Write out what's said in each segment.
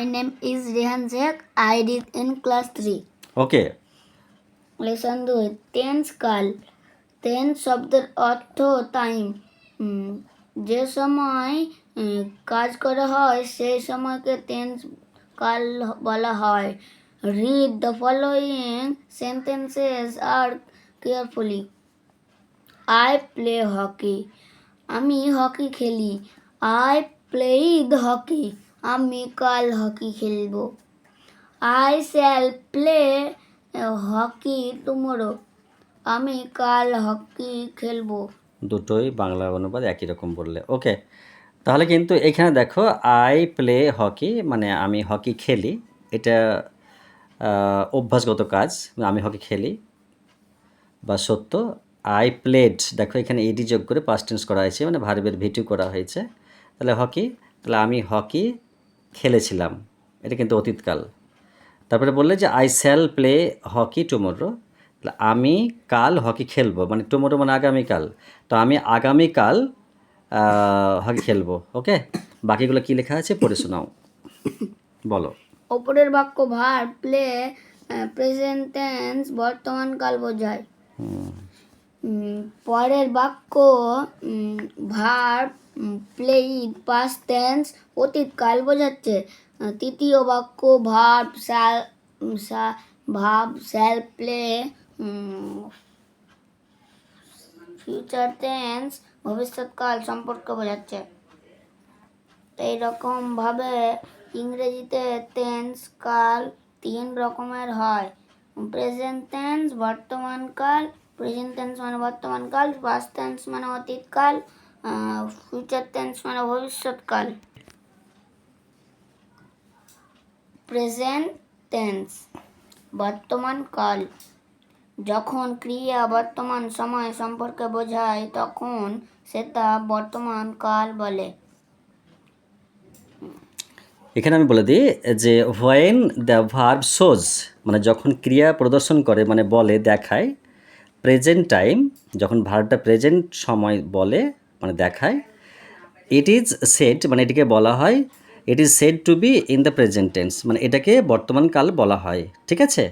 My name is Rehan Sheikh. I read in class 3. Okay lesson দুই tense কাল tense শব্দের অর্থ time যে সময় কাজ করা হয় সেই সময়কে টেন্স কাল বলা হয়। রিড দ্য ফলোয়িং সেন্টেন্সেস আর কেয়ারফুলি আই প্লে হকি আমি হকি খেলি। আই প্লেইড হকি আমি কাল হকি খেলব। I shall play hockey tomorrow আমি কাল হকি খেলব। দুটোই বাংলা অনুবাদ একই রকম বললে। ওকে তাহলে কিন্তু এখানে দেখো আই প্লে হকি মানে আমি হকি খেলি। এটা অভ্যাসগত কাজ, আমি হকি খেলি। বা সত্য আই প্লেড দেখো এখানে এডি যোগ করে পাস্ট টেন্স করা হয়েছে মানে ভার্বের ভিটিউ করা হয়েছে। তাহলে হকি তাহলে আমি হকি খেলেছিলাম। এটা কিন্তু অতীতকাল। তারপরে বললে যে I shall play hockey tomorrow আমি কাল হকি খেলব। মানে টুমোরো মানে আগামীকাল। তো আমি আগামীকাল হকি খেলব। ওকে বাকিগুলো কি লেখা আছে? পড়ে শোনাও। বলো। ওপরের বাক্য ভার প্লে প্রেজেন্ট টেন্স বর্তমান কাল বোঝায়। পরের বাক্য ভার প্লেইড পাস টেন্স অতীতকাল বোঝাচ্ছে। তৃতীয় বাক্য, ভাব স্যাল ভাব স্যাল প্লে ফিউচার টেন্স ভবিষ্যৎকাল সম্পর্কে বোঝাচ্ছে। এইরকমভাবে ইংরেজিতে টেন্স কাল তিন রকমের হয়। প্রেজেন্ট টেন্স বর্তমানকাল প্রেজেন্ট টেন্স মানে বর্তমানকাল পাস্ট টেন্স মানে অতীতকাল ফিউচার টেন্স মানে ভবিষ্যৎকাল। প্রেজেন্ট টেন্স বর্তমান কাল। যখন ক্রিয়া বর্তমান সময় সম্পর্কে বোঝায়, তখন সেটা বর্তমান কাল বলে। এখানে আমি বলে দিই যে হোয়েন দ্য ভার্ব শোজ মানে যখন ক্রিয়া প্রদর্শন করে মানে বলে, দেখায় প্রেজেন্ট টাইম যখন ভার্বটা প্রেজেন্ট সময় বলে মানে দেখায় ইট ইজ সেড মানে এটিকে বলা হয় it is said to be in the present tense মানে এটাকে বর্তমান কাল বলা হয় ঠিক আছে?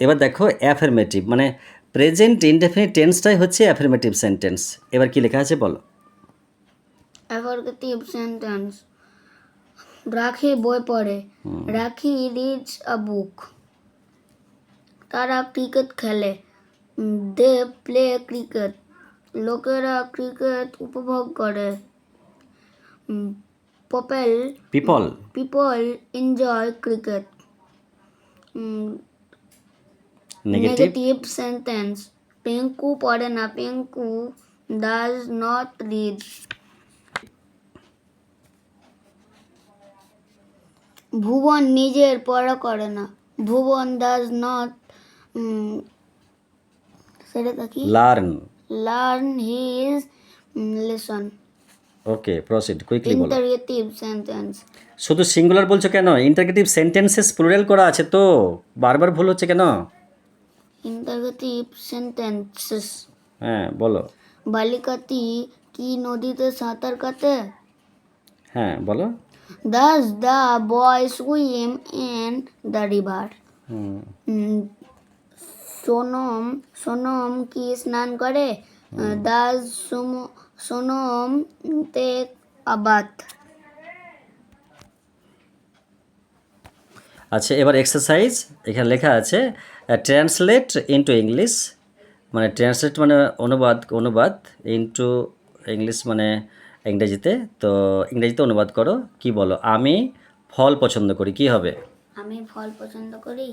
এবার দেখো অ্যাফার্মেটিভ মানে প্রেজেন্ট ইনডেফিনিট টেন্সটাই হচ্ছে অ্যাফার্মেটিভ সেন্টেন্স এবার কি লেখা আছে বলো? অ্যাফারগেটিভ সেন্টেন্স রাখি বই পড়ে। রাখি রিডস আ বুক তারা ক্রিকেট খেলে। দে প্লে ক্রিকেট লোকেরা ক্রিকেট উপভোগ করে। People people. People enjoy cricket negative sentence Pinku পড়ে না Pinku does not read Bhuban নিজের পড়া করে না। ভুবন ডাজ নট সেটা কি? Learn learn his lesson okay proceed quickly বলো। ইন্টারগেটিভ সেন্টেন্স শুধু সিঙ্গুলার বলছো কেন? ইন্টারগেটিভ সেন্টেন্সেস প্লুরাল করা আছে তো। বারবার ভুল হচ্ছে কেন? ইন্টারগেটিভ সেন্টেন্সেস হ্যাঁ বলো। বালিকাটি কি নদীতে সাঁতার কাটে? হ্যাঁ বলো। Does the boy swim in the river? হুম, সোনম সোনম কি স্নান করে? দাস সোনম টেক আবাত আচ্ছা এবার এক্সারসাইজ এখানে লেখা আছে ট্রান্সলেট ইনটু ইংলিশ মানে ট্রান্সলেট মানে অনুবাদ অনুবাদ ইনটু ইংলিশ মানে ইংরেজিতে তো ইংরেজিতে অনুবাদ করো কি বলো? আমি ফল পছন্দ করি কি হবে? আমি ফল পছন্দ করি?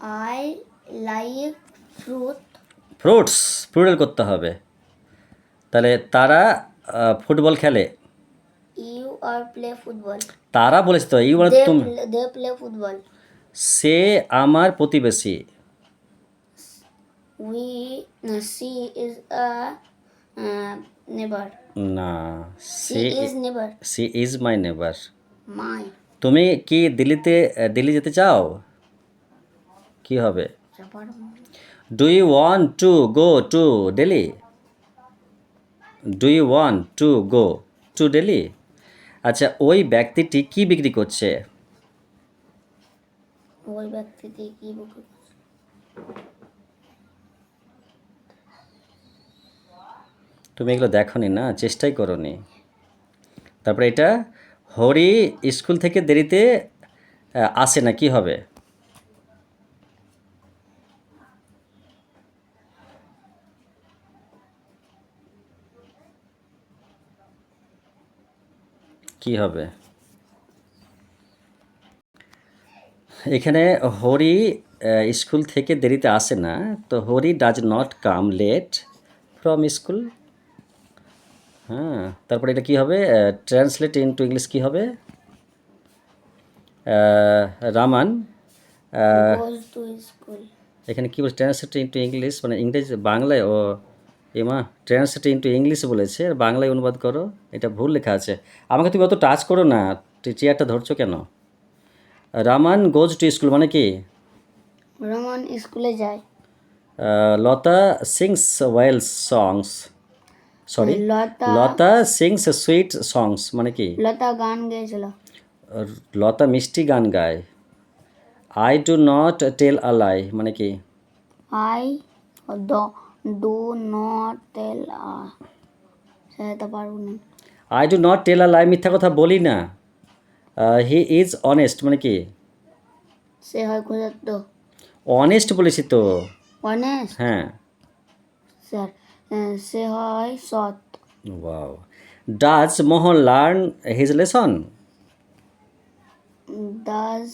I like fruit fruits plural করতে হবে। তাহলে তারা ফুটবল খেলে। ইউ আর প্লে ফুটবল তারা বলেছে তো ইউ মানে দে তুমি দে প্লে ফুটবল সে আমার প্রতিবেশী। We see is a neighbour না she is neighbour she is my neighbour my তুমি কি দিল্লিতে দিল্লি যেতে চাও? কি হবে? Do you want to go to Delhi do you want to go to Delhi আচ্ছা ওই ব্যক্তিটি কি বিক্রি করছে? ওই ব্যক্তিটি কি বুক তুমি এগুলো দেখোনি না? চেষ্টাই করনি। তারপরে এটা হরি স্কুল থেকে দেরিতে আসে না কি হবে? কি হবে? এখানে হরি স্কুল থেকে দেরিতে আসে না। তো Hari does not come late from school হ্যাঁ তারপরে এটা কি হবে? ট্রান্সলেট ইনটু ইংলিশ কি হবে? রামান টু এখানে কি বলছে ট্রান্সলেট ইনটু ইংলিশ মানে ইংরেজি বাংলায় ও এমা ট্রান্সলেট ইনটু ইংলিশ বলেছে আর বাংলায় অনুবাদ করো এটা ভুল লেখা আছে। আমাকে তুমি অত টাচ করো না চেয়ারটা ধরছো কেন? রামান গোজ টু স্কুল মানে কি? রমন স্কুলে যায়। Lata sings wells songs sorry Lata Lata sings sweet songs মানে কি? লতা গান গেয়েছিল। লতা মিষ্টি গান গায়। আই ডু নট টেল আলাই মানে কি? আই ডু নট টেল সেটা পারব না। আই ডু নট টেল আলাই মিথ্যা কথা বলি না। হি ইজ অনেস্ট মানে কি? সে হয় ক্ষুধার্ত। অনেস্ট বলেছি তো। অনেস্ট হ্যাঁ। স্যার সে হয় সৎ। Wow does Mohan learn his lesson does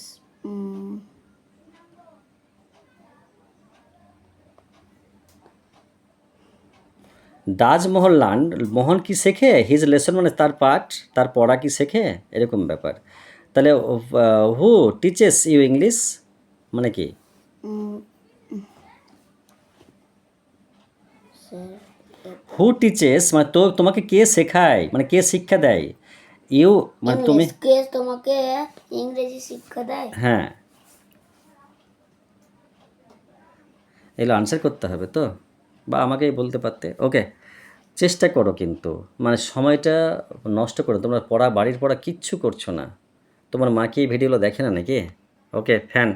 Mohan learn Mohan কি শেখে? হিজ লেসন মানে তার পাঠ তার পড়া কি শেখে? এরকম ব্যাপার। তাহলে হু টিচেস ইউ ইংলিশ মানে কি? হু টিচেস মানে তো তোমাকে কে শেখায়? মানে কে শিক্ষা দেয়? ইউ মানে তুমি কে তোমাকে ইংরেজি শিক্ষা দেয়? হ্যাঁ। এগুলো আনসার করতে হবে তো? বা আমাকেই বলতে পারতে। ওকে, চেষ্টা করো কিন্তু। মানে সময়টা নষ্ট করো, তোমরা পড়া, বাড়ির পড়া কিচ্ছু করছ না। তোমার মাকে এই ভিডিওগুলো দেখে না নাকি? ওকে ফ্যান